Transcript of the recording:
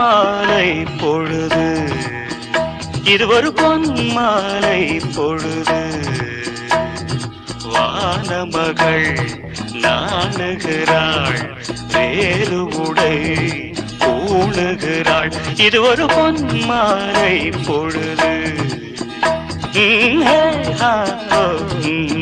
மாலை பொழுது. இது ஒரு பொன் மாலை பொழுது. வானமகள் நாணுகிறாள் வேறு உடை பூணுகிறாள் இது ஒரு பொன் மாலை பொழுது. ம், ஹே, ஹா, ஓ, ம்.